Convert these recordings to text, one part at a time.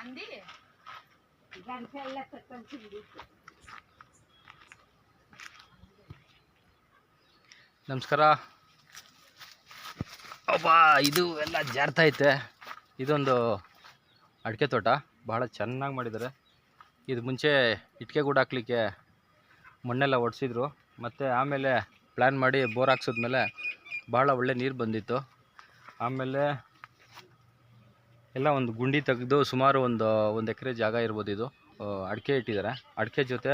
ಅಂದಿ? ನಮಸ್ಕಾರ. ಅಬ್ಬಾ, ಇದು ಎಲ್ಲ ಜಾರ್ತಾ ಐತೆ. ಇದೊಂದು ಅಡಿಕೆ ತೋಟ. ಬಹಳ ಚೆನ್ನಾಗಿ ಮಾಡಿದ್ದಾರೆ. ಇದು ಮುಂಚೆ ಇಟ್ಕೆ ಗೂಡು ಹಾಕ್ಲಿಕ್ಕೆ ಮಣ್ಣೆಲ್ಲ ಒಡಿಸಿದ್ರು. ಮತ್ತು ಆಮೇಲೆ ಪ್ಲ್ಯಾನ್ ಮಾಡಿ ಬೋರ್ ಹಾಕ್ಸಿದ್ಮೇಲೆ ಭಾಳ ಒಳ್ಳೆ ನೀರು ಬಂದಿತ್ತು. ಆಮೇಲೆ ಎಲ್ಲ ಒಂದು ಗುಂಡಿ ತೆಗೆದು ಸುಮಾರು ಒಂದು ಒಂದು ಎಕರೆ ಜಾಗ ಇರ್ಬೋದು ಇದು. ಅಡಿಕೆ ಇಟ್ಟಿದ್ದಾರೆ. ಅಡಿಕೆ ಜೊತೆ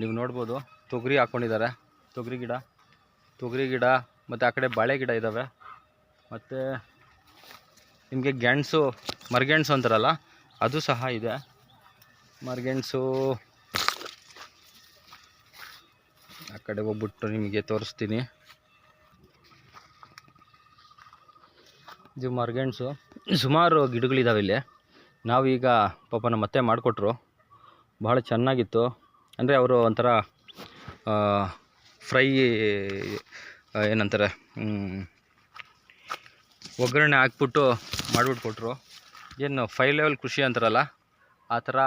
ನೀವು ನೋಡ್ಬೋದು, ತೊಗರಿ ಹಾಕ್ಕೊಂಡಿದ್ದಾರೆ ತೊಗರಿ ಗಿಡ ತೊಗರಿ ಗಿಡ, ಮತ್ತು ಆ ಕಡೆ ಬಾಳೆ ಗಿಡ ಇದ್ದಾವೆ ಮತ್ತು ನಿಮಗೆ ಗೆಣಸು, ಮರಗೆಣಸು ಅಂತಾರಲ್ಲ, ಅದು ಸಹ ಇದೆ. ಮರಗೆಣಸು, ಆ ಕಡೆ ಹೋಗ್ಬಿಟ್ಟು ನಿಮಗೆ ತೋರಿಸ್ತೀನಿ. ಇದು ಮರ್ಗೆಣ್ಸು ಸುಮಾರು ಗಿಡಗಳಿದ್ದಾವೆ ಇಲ್ಲಿ. ನಾವೀಗ ಪಾಪ ನಮ್ಮ ಅತ್ತೆ ಮಾಡಿಕೊಟ್ರು. ಭಾಳ ಚೆನ್ನಾಗಿತ್ತು. ಅಂದರೆ ಅವರು ಒಂಥರ ಫ್ರೈ ಏನಂತಾರೆ ಒಗ್ಗರಣೆ ಹಾಕ್ಬಿಟ್ಟು ಮಾಡಿಬಿಟ್ಟು ಕೊಟ್ಟರು ಏನು ಫೈ ಲೆವೆಲ್ ಕೃಷಿ ಅಂತಾರಲ್ಲ, ಆ ಥರ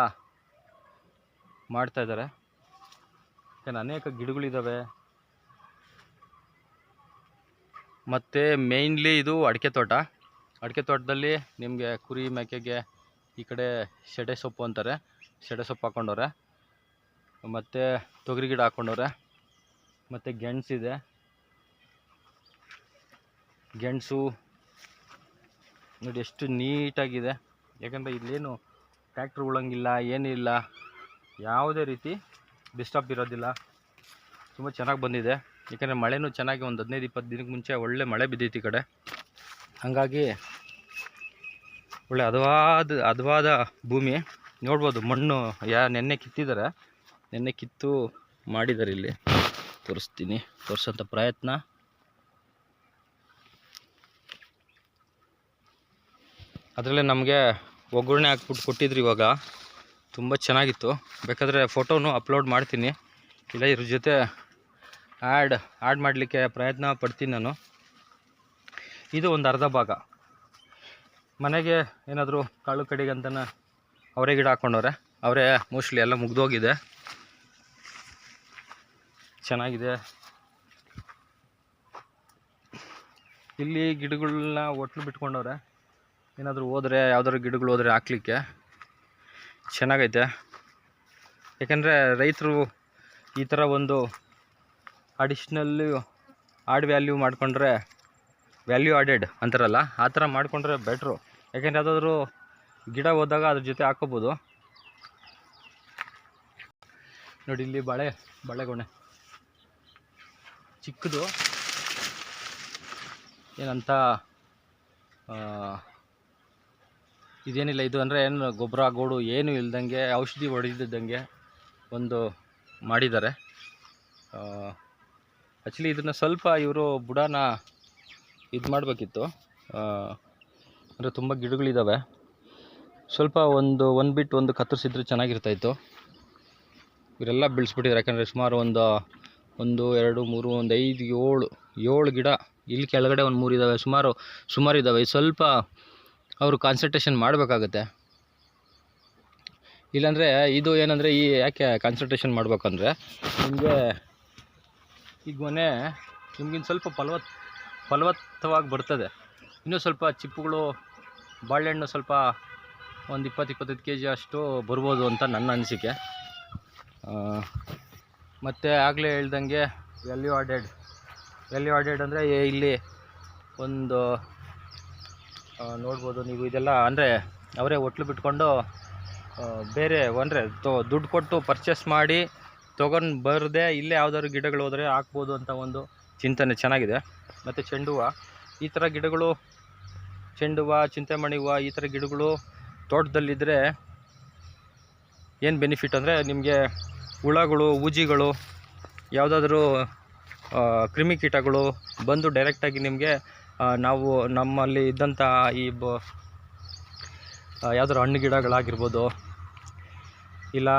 ಮಾಡ್ತಾಯಿದ್ದಾರೆ ಏನು ಅನೇಕ ಗಿಡಗಳಿದ್ದಾವೆ ಮತ್ತು ಮೇಯ್ನ್ಲಿ ಇದು ಅಡಿಕೆ ತೋಟ. ಅಡಿಕೆ ತೋಟದಲ್ಲಿ ನಿಮಗೆ ಕುರಿ, ಮೇಕೆಗೆ ಈ ಕಡೆ ಸೆಡೆ ಸೊಪ್ಪು ಅಂತಾರೆ. ಸೆಡೆ ಸೊಪ್ಪು ಹಾಕ್ಕೊಂಡವ್ರೆ ಮತ್ತು ತೊಗರಿ ಗಿಡ ಹಾಕ್ಕೊಂಡವ್ರೆ ಮತ್ತು ಗೆಣಸಿದೆ ಗೆಣಸು ನೋಡಿ ಎಷ್ಟು ನೀಟಾಗಿದೆ. ಯಾಕಂದರೆ ಇಲ್ಲೇನು ಟ್ಯಾಕ್ಟ್ರ್ ಉಳಂಗಿಲ್ಲ ಏನಿಲ್ಲ ಯಾವುದೇ ರೀತಿ ಡಿಸ್ಟರ್ಬ್ ಇರೋದಿಲ್ಲ. ತುಂಬ ಚೆನ್ನಾಗಿ ಬಂದಿದೆ. ಯಾಕಂದರೆ ಮಳೆನೂ ಚೆನ್ನಾಗಿ ಒಂದು ಹದಿನೈದು, ಇಪ್ಪತ್ತು ದಿನಕ್ಕೆ ಮುಂಚೆ ಒಳ್ಳೆ ಮಳೆ ಬಿದ್ದಿತ್ತು ಈ ಕಡೆ. ಹಾಗಾಗಿ ಒಳ್ಳೆ ಹದವಾದ ಹದವಾದ ಭೂಮಿ. ನೋಡ್ಬೋದು ಮಣ್ಣು, ಯಾ, ನೆನ್ನೆ ಕಿತ್ತಿದ್ದಾರೆ. ನೆನ್ನೆ ಕಿತ್ತು ಮಾಡಿದ್ದಾರೆ ಇಲ್ಲಿ. ತೋರಿಸ್ತೀನಿ, ತೋರಿಸೋಂಥ ಪ್ರಯತ್ನ. ಅದರಲ್ಲೇ ನಮಗೆ ಒಗ್ಗರಣೆ ಹಾಕ್ಬಿಟ್ಟು ಕೊಟ್ಟಿದ್ರು ಇವಾಗ. ತುಂಬ ಚೆನ್ನಾಗಿತ್ತು. ಬೇಕಾದರೆ ಫೋಟೋನು ಅಪ್ಲೋಡ್ ಮಾಡ್ತೀನಿ. ಇಲ್ಲ ಇದ್ರ ಜೊತೆ ಆ್ಯಡ್ ಆ್ಯಡ್ ಮಾಡಲಿಕ್ಕೆ ಪ್ರಯತ್ನ ಪಡ್ತೀನಿ ನಾನು. ಇದು ಒಂದು ಅರ್ಧ ಭಾಗ. ಮನೆಗೆ ಏನಾದರೂ ಕಾಳು ಕಡಿಗೆ ಅಂತನ ಅವರೇ ಗಿಡ ಹಾಕ್ಕೊಂಡವ್ರೆ ಅವರೇ ಮೋಸ್ಟ್ಲಿ ಎಲ್ಲ ಮುಗ್ದೋಗಿದೆ. ಚೆನ್ನಾಗಿದೆ. ಇಲ್ಲಿ ಗಿಡಗಳನ್ನ ಒಟ್ಲು ಬಿಟ್ಕೊಂಡವ್ರೆ. ಏನಾದರೂ ಹೋದರೆ, ಯಾವ್ದಾದ್ರು ಗಿಡಗಳು ಹೋದರೆ ಹಾಕ್ಲಿಕ್ಕೆ. ಚೆನ್ನಾಗೈತೆ. ಯಾಕಂದರೆ ರೈತರು ಈ ಥರ ಒಂದು ಅಡಿಷ್ನಲ್ಲು ಆಡ್ ವ್ಯಾಲ್ಯೂ ಮಾಡಿಕೊಂಡ್ರೆ ವ್ಯಾಲ್ಯೂ ಆಡೆಡ್ ಅಂತಾರಲ್ಲ, ಆ ಥರ ಮಾಡಿಕೊಂಡ್ರೆ ಬೆಟ್ರು ಯಾಕೆಂದರೆ ಯಾವುದಾದ್ರೂ ಗಿಡ ಹೋದಾಗ ಅದ್ರ ಜೊತೆ ಹಾಕೋಬೋದು. ನೋಡಿ ಇಲ್ಲಿ ಬಾಳೆ, ಬಾಳೆಗೊನೆ. ಚಿಕ್ಕದು. ಏನಂತ ಇದೇನಿಲ್ಲ, ಇದು ಅಂದರೆ ಏನು ಗೊಬ್ಬರ, ಗೋಡು ಏನು ಇಲ್ದಂಗೆ, ಔಷಧಿ ಹೊಡೆದಿದ್ದಂಗೆ ಒಂದು ಮಾಡಿದ್ದಾರೆ. ಆ್ಯಕ್ಚುಲಿ ಇದನ್ನು ಸ್ವಲ್ಪ ಇವರು ಬುಡನ ಇದು ಮಾಡಬೇಕಿತ್ತು. ಅಂದರೆ ತುಂಬ ಗಿಡಗಳಿದ್ದಾವೆ ಸ್ವಲ್ಪ ಒಂದು ಒಂದು ಬಿಟ್ಟು ಒಂದು ಕತ್ತರಿಸಿದ್ರೆ ಚೆನ್ನಾಗಿರ್ತಾಯಿತ್ತು. ಇವರೆಲ್ಲ ಬೆಳೆಸ್ಬಿಟ್ಟಿದ್ದಾರೆ ಯಾಕಂದರೆ ಸುಮಾರು ಒಂದು ಒಂದು, ಎರಡು, ಮೂರು, ಒಂದು ಐದು, ಏಳು ಏಳು ಗಿಡ ಇಲ್ಲಿ ಕೆಳಗಡೆ ಒಂದು ಮೂರು ಇದ್ದಾವೆ ಸುಮಾರು ಸುಮಾರು ಇದ್ದಾವೆ ಸ್ವಲ್ಪ ಅವರು ಕಾನ್ಸಂಟ್ರೇಷನ್ ಮಾಡಬೇಕಾಗತ್ತೆ. ಇಲ್ಲಾಂದರೆ ಇದು ಏನಂದರೆ ಈ ಯಾಕೆ ಕಾನ್ಸಂಟ್ರೇಷನ್ ಮಾಡಬೇಕಂದ್ರೆ ನಿಮಗೆ ಈಗ ಗೊನೆ ನಿಮ್ಗಿನ್ನು ಸ್ವಲ್ಪ ಫಲವತ್ ಫಲವತ್ತವಾಗಿ ಬರ್ತದೆ. ಇನ್ನೂ ಸ್ವಲ್ಪ ಚಿಪ್ಪುಗಳು, ಬಾಳೆಹಣ್ಣು ಸ್ವಲ್ಪ ಒಂದು ಇಪ್ಪತ್ತು ಇಪ್ಪತ್ತೈದು ಕೆ ಜಿ ಅಷ್ಟು ಬರ್ಬೋದು ಅಂತ ನನ್ನ ಅನಿಸಿಕೆ. ಮತ್ತು ಆಗಲೇ ಹೇಳ್ದಂಗೆ ವ್ಯಾಲ್ಯೂ ಆಡೆಡ್ ವ್ಯಾಲ್ಯೂ ಆಡೆಡ್ ಅಂದರೆ ಇಲ್ಲಿ ಒಂದು ನೋಡ್ಬೋದು ನೀವು ಇದೆಲ್ಲ ಅಂದರೆ ಅವರೇ ಹೊಟ್ಲು ಬಿಟ್ಕೊಂಡು ಬೇರೆ ಅಂದರೆ ತೊ, ದುಡ್ಡು ಕೊಟ್ಟು ಪರ್ಚೇಸ್ ಮಾಡಿ ತೊಗೊಂಡು ಬರದೆ ಇಲ್ಲೇ ಯಾವ್ದಾದ್ರು ಗಿಡಗಳು ಹೋದರೆ ಹಾಕ್ಬೋದು ಅಂತ ಒಂದು ಚಿಂತನೆ ಚೆನ್ನಾಗಿದೆ. ಮತ್ತು ಚೆಂಡು ಹೂವು ಈ ಥರ ಗಿಡಗಳು ಚೆಂಡು ಹೂವು ಚಿಂತೆಮಣಿ ಹೂವು ಈ ಥರ ಗಿಡಗಳು ತೋಟದಲ್ಲಿದ್ದರೆ ಏನು ಬೆನಿಫಿಟ್ ಅಂದರೆ ನಿಮಗೆ ಹುಳಗಳು, ಊಜಿಗಳು, ಯಾವುದಾದ್ರೂ ಕ್ರಿಮಿಕೀಟಗಳು ಬಂದು ಡೈರೆಕ್ಟಾಗಿ ನಿಮಗೆ ನಾವು ನಮ್ಮಲ್ಲಿ ಇದ್ದಂಥ ಈ ಬ ಯಾವ್ದಾದ್ರು ಹಣ್ಣು ಗಿಡಗಳಾಗಿರ್ಬೋದು, ಇಲ್ಲ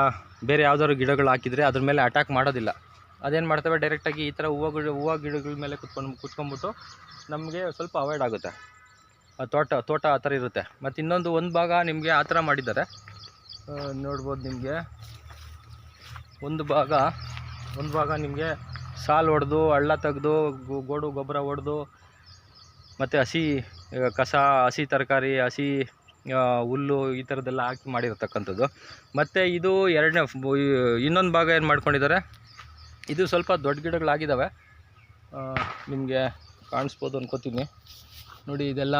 ಬೇರೆ ಯಾವ್ದಾದ್ರು ಗಿಡಗಳು ಹಾಕಿದರೆ ಅದ್ರ ಮೇಲೆ ಅಟ್ಯಾಕ್ ಮಾಡೋದಿಲ್ಲ. ಅದೇನು ಮಾಡ್ತವೆ? ಡೈರೆಕ್ಟಾಗಿ ಈ ಥರ ಹೂವು ಗಿಡ, ಹೂವು ಗಿಡಗಳ ಮೇಲೆ ಕುತ್ಕೊಂಡು, ಕುತ್ಕೊಂಡ್ಬಿಟ್ಟು ನಮಗೆ ಸ್ವಲ್ಪ ಅವಾಯ್ಡ್ ಆಗುತ್ತೆ. ತೋಟ ತೋಟ ಆ ಥರ ಇರುತ್ತೆ. ಮತ್ತು ಇನ್ನೊಂದು ಒಂದು ಭಾಗ ನಿಮಗೆ ಆ ಥರ ಮಾಡಿದ್ದಾರೆ. ನೋಡ್ಬೋದು ನಿಮಗೆ. ಒಂದು ಭಾಗ ಒಂದು ಭಾಗ ನಿಮಗೆ ಸಾಲು ಹೊಡೆದು ಹಳ್ಳ ತೆಗೆದು ಗೋಡು ಗೊಬ್ಬರ ಹೊಡೆದು ಮತ್ತು ಹಸಿ ಕಸ, ಹಸಿ ತರಕಾರಿ, ಹಸಿ ಹುಲ್ಲು ಈ ಥರದ್ದೆಲ್ಲ ಹಾಕಿ ಮಾಡಿರತಕ್ಕಂಥದ್ದು. ಮತ್ತು ಇದು ಎರಡನೇ ಇನ್ನೊಂದು ಭಾಗ ಏನು ಮಾಡ್ಕೊಂಡಿದ್ದಾರೆ? ಇದು ಸ್ವಲ್ಪ ದೊಡ್ಡ ಗಿಡಗಳಾಗಿದ್ದಾವೆ ನಿಮಗೆ ಕಾಣಿಸ್ಬೋದು ಅನ್ಕೋತೀನಿ. ನೋಡಿ, ಇದೆಲ್ಲ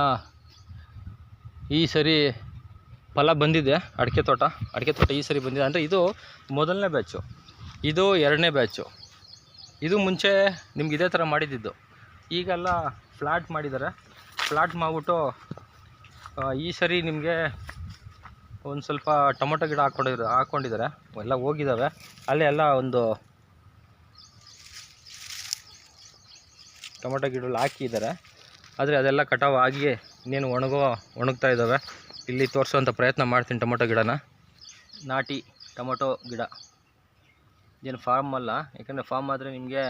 ಈ ಸರಿ ಫಲ ಬಂದಿದೆ, ಅಡಿಕೆ ತೋಟ. ಅಡಿಕೆ ತೋಟ ಈ ಸರಿ ಬಂದಿದೆ. ಅಂದರೆ ಇದು ಮೊದಲನೇ ಬ್ಯಾಚು ಇದು ಎರಡನೇ ಬ್ಯಾಚು ಇದು ಮುಂಚೆ ನಿಮ್ಗೆ ಇದೇ ಥರ ಮಾಡಿದ್ದಿದ್ದು ಈಗೆಲ್ಲ ಫ್ಲಾಟ್ ಮಾಡಿದ್ದಾರೆ. ಫ್ಲಾಟ್ ಮಾಡಿಬಿಟ್ಟು ಈ ಸರಿ ನಿಮಗೆ ಒಂದು ಸ್ವಲ್ಪ ಟೊಮೊಟೊ ಗಿಡ ಹಾಕ್ಕೊಂಡಿರೋ ಹಾಕ್ಕೊಂಡಿದ್ದಾರೆ ಎಲ್ಲ ಹೋಗಿದ್ದಾವೆ ಅಲ್ಲೇ ಎಲ್ಲ ಒಂದು ಟೊಮೊಟೊ ಗಿಡಗಳು ಹಾಕಿದ್ದಾರೆ. ಆದರೆ ಅದೆಲ್ಲ ಕಟಾವು ಆಗಿ ಇನ್ನೇನು ಒಣಗೋ ಒಣಗ್ತಾ ಇದ್ದಾವೆ. ಇಲ್ಲಿ ತೋರಿಸೋವಂಥ ಪ್ರಯತ್ನ ಮಾಡ್ತೀನಿ ಟೊಮೊಟೊ ಗಿಡನ. ನಾಟಿ ಟೊಮೊಟೊ ಗಿಡ. ಇದೇನು ಫಾರ್ಮ್ ಅಲ್ಲ, ಯಾಕಂದರೆ ಫಾರ್ಮ್ ಆದರೆ ನಿಮಗೆ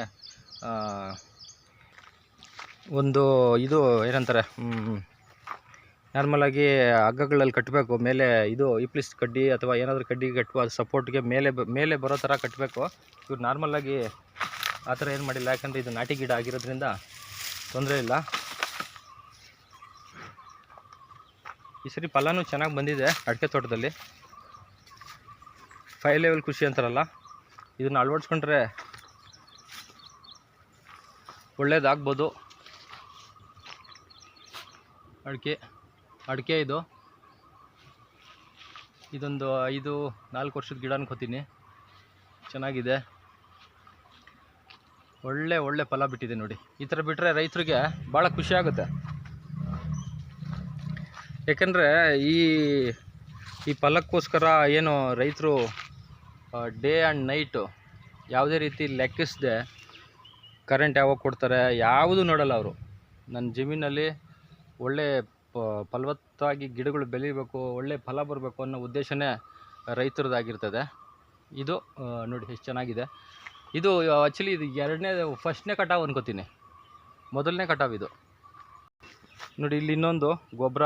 ಒಂದು ಇದು ಏನಂತಾರೆ ನಾರ್ಮಲಾಗಿ ಹಗ್ಗಗಳಲ್ಲಿ ಕಟ್ಟಬೇಕು ಮೇಲೆ ಇದು ಇಪ್ಲಿಸ್ ಕಡ್ಡಿ ಅಥವಾ ಏನಾದರೂ ಕಡ್ಡಿ ಕಟ್ಟುವ ಸಪೋರ್ಟ್ಗೆ ಮೇಲೆ ಮೇಲೆ ಬರೋ ಥರ ಕಟ್ಟಬೇಕು ಇವ್ರು ನಾರ್ಮಲಾಗಿ ಆ ಥರ ಏನು ಮಾಡಿಲ್ಲ. ಯಾಕಂದರೆ ಇದು ನಾಟಿ ಗಿಡ ಆಗಿರೋದ್ರಿಂದ ತೊಂದರೆ ಇಲ್ಲ. ಈ ಸರಿ ಫಲನೂ ಚೆನ್ನಾಗಿ ಬಂದಿದೆ ಅಡಿಕೆ ತೋಟದಲ್ಲಿ. ಫೈ ಲೆವೆಲ್ ಖುಷಿ ಅಂತಾರಲ್ಲ, ಇದನ್ನು ಅಳವಡಿಸ್ಕೊಂಡ್ರೆ ಒಳ್ಳೇದಾಗ್ಬೋದು. ಅಡಿಕೆ ಅಡಿಕೆ ಇದು. ಇದೊಂದು ಐದು ನಾಲ್ಕು ವರ್ಷದ ಗಿಡ ಅನ್ಕೋತೀನಿ ಚೆನ್ನಾಗಿದೆ. ಒಳ್ಳೆ ಒಳ್ಳೆ ಫಲ ಬಿಟ್ಟಿದೆ ನೋಡಿ. ಈ ಥರ ಬಿಟ್ಟರೆ ರೈತರಿಗೆ ಭಾಳ ಖುಷಿ ಆಗುತ್ತೆ. ಏಕೆಂದರೆ ಈ ಈ ಫಲಕ್ಕೋಸ್ಕರ ಏನು ರೈತರು ಡೇ ಆ್ಯಂಡ್ ನೈಟು ಯಾವುದೇ ರೀತಿ ಲೆಕ್ಕಿಸದೆ ಕರೆಂಟ್ ಯಾವಾಗ ಕೊಡ್ತಾರೆ ಯಾವುದೂ ನೋಡಲ್ಲ ಅವರು. ನನ್ನ ಜಮೀನಲ್ಲಿ ಒಳ್ಳೆ ಫಲವತ್ತಾಗಿ ಗಿಡಗಳು ಬೆಳಿಬೇಕು, ಒಳ್ಳೆ ಫಲ ಬರಬೇಕು ಅನ್ನೋ ಉದ್ದೇಶನೇ ರೈತರದ್ದಾಗಿರ್ತದೆ ಇದು ನೋಡಿ, ಎಷ್ಟು ಚೆನ್ನಾಗಿದೆ. ಇದು ಆ್ಯಕ್ಚುಲಿ ಇದು ಎರಡನೇ ಫಸ್ಟ್ನೇ ಕಟಾವು ಅನ್ಕೋತೀನಿ. ಮೊದಲನೇ ಕಟಾವು ಇದು. ನೋಡಿ, ಇಲ್ಲಿ ಇನ್ನೊಂದು ಗೊಬ್ಬರ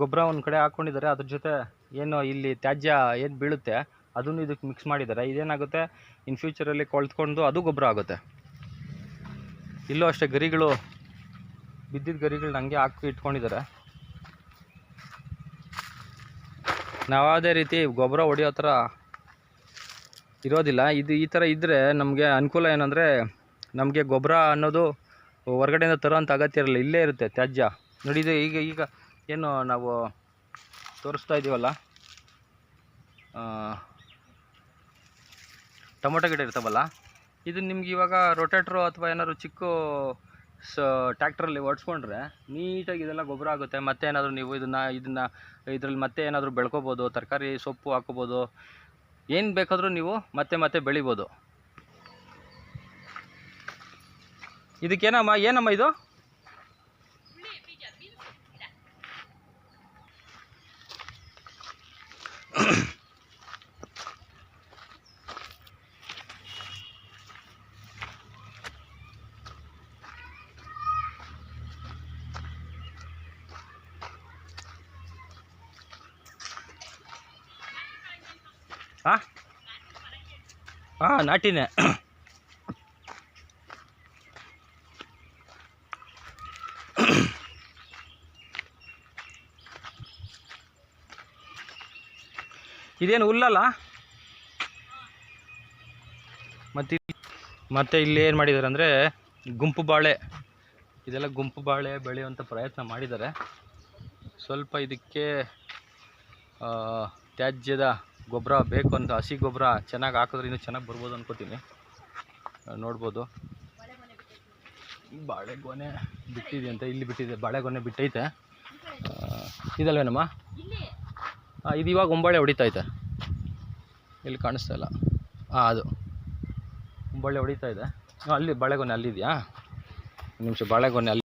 ಗೊಬ್ಬರ ಒಂದು ಕಡೆ ಹಾಕ್ಕೊಂಡಿದ್ದಾರೆ ಅದ್ರ ಜೊತೆ ಏನು ಇಲ್ಲಿ ತ್ಯಾಜ್ಯ ಏನು ಬೀಳುತ್ತೆ, ಅದನ್ನು ಇದಕ್ಕೆ ಮಿಕ್ಸ್ ಮಾಡಿದ್ದಾರೆ. ಇದೇನಾಗುತ್ತೆ? ಇನ್ ಫ್ಯೂಚರಲ್ಲಿ ಕೊಳ್ತ್ಕೊಂಡು ಅದು ಗೊಬ್ಬರ ಆಗುತ್ತೆ. ಇಲ್ಲೂ ಅಷ್ಟೇ ಗರಿಗಳು ಬಿದ್ದಿದ್ದ ಗರಿಗಳನ್ನ ಹಂಗೆ ಹಾಕಿ ಇಟ್ಕೊಂಡಿದ್ದಾರೆ. ನಾವು ಯಾವುದೇ ರೀತಿ ಗೊಬ್ಬರ ಹೊಡೆಯೋ ಥರ ಇರೋದಿಲ್ಲ. ಇದು ಈ ಥರ ಇದ್ದರೆ ನಮಗೆ ಅನುಕೂಲ ಏನಂದರೆ ನಮಗೆ ಗೊಬ್ಬರ ಅನ್ನೋದು ಹೊರಗಡೆಯಿಂದ ತರೋಂಥ ಅಗತ್ಯ ಇರಲ್ಲ. ಇಲ್ಲೇ ಇರುತ್ತೆ ತ್ಯಾಜ್ಯ. ನೋಡಿ, ಇದು ಈಗ ಈಗ ಏನು ನಾವು ತೋರಿಸ್ತಾ ಇದ್ದೀವಲ್ಲ? ಟೊಮೊಟೊ ಗಿಡ ಇರ್ತಾವಲ್ಲ? ಇದು ನಿಮ್ಗೆ ಇವಾಗ ರೊಟೇಟ್ರು ಅಥವಾ ಏನಾದ್ರು ಚಿಕ್ಕ ಸ ಟ್ಯಾಕ್ಟ್ರಲ್ಲಿ ಓಡಿಸ್ಕೊಂಡ್ರೆ ನೀಟಾಗಿ ಇದೆಲ್ಲ ಗೊಬ್ಬರ ಆಗುತ್ತೆ. ಮತ್ತೆ ಏನಾದರೂ ನೀವು ಇದನ್ನು ಇದನ್ನು ಇದರಲ್ಲಿ ಮತ್ತೆ ಏನಾದರೂ ಬೆಳ್ಕೊಬೋದು, ತರಕಾರಿ ಸೊಪ್ಪು ಹಾಕೋಬೋದು ಏನು ಬೇಕಾದರೂ ನೀವು ಮತ್ತೆ ಮತ್ತೆ ಬೆಳಿಬೋದು. ಇದಕ್ಕೇನಮ್ಮ ಏನಮ್ಮ ಇದು? ಹಾಂ ಹಾಂ ನಾಟಿನೇ. ಇದೇನು ಹುಲ್ಲಲ್ಲ? ಮತ್ತು ಮತ್ತೆ ಇಲ್ಲಿ ಏನು ಮಾಡಿದ್ದಾರೆ ಅಂದರೆ ಗುಂಪು ಬಾಳೆ. ಇದೆಲ್ಲ ಗುಂಪು ಬಾಳೆ ಬೆಳೆಯುವಂಥ ಪ್ರಯತ್ನ ಮಾಡಿದ್ದಾರೆ ಸ್ವಲ್ಪ ಇದಕ್ಕೆ ತ್ಯಾಜ್ಯದ ಗೊಬ್ಬರ ಬೇಕು ಅಂತ, ಹಸಿ ಗೊಬ್ಬರ ಚೆನ್ನಾಗಿ ಹಾಕಿದ್ರೆ ಇನ್ನೂ ಚೆನ್ನಾಗಿ ಬರ್ಬೋದು ಅಂದ್ಕೋತೀನಿ ನೋಡ್ಬೋದು. ಬಾಳೆಗೊನೆ ಬಿಟ್ಟಿದೆ ಅಂತ ಇಲ್ಲಿ ಬಿಟ್ಟಿದೆ ಬಾಳೆಗೊನೆ ಬಿಟ್ಟೈತೆ. ಇದಲ್ವೇನಮ್ಮ? ಇದು ಇವಾಗ ಒಂಬಾಳೆ ಹೊಡಿತೈತೆ. ಇಲ್ಲಿ ಕಾಣಿಸ್ತಾ ಇಲ್ಲ. ಹಾಂ ಅದು. ಒಂಬಾಳೆ ಹೊಡಿತಾ ಇದೆ. ಅಲ್ಲಿ ಬಾಳೆಗೊನೆ ಅಲ್ಲಿದೆಯಾ? ನಿಮಿಷ ಬಾಳೆಗೊನೆ ಅಲ್ಲಿ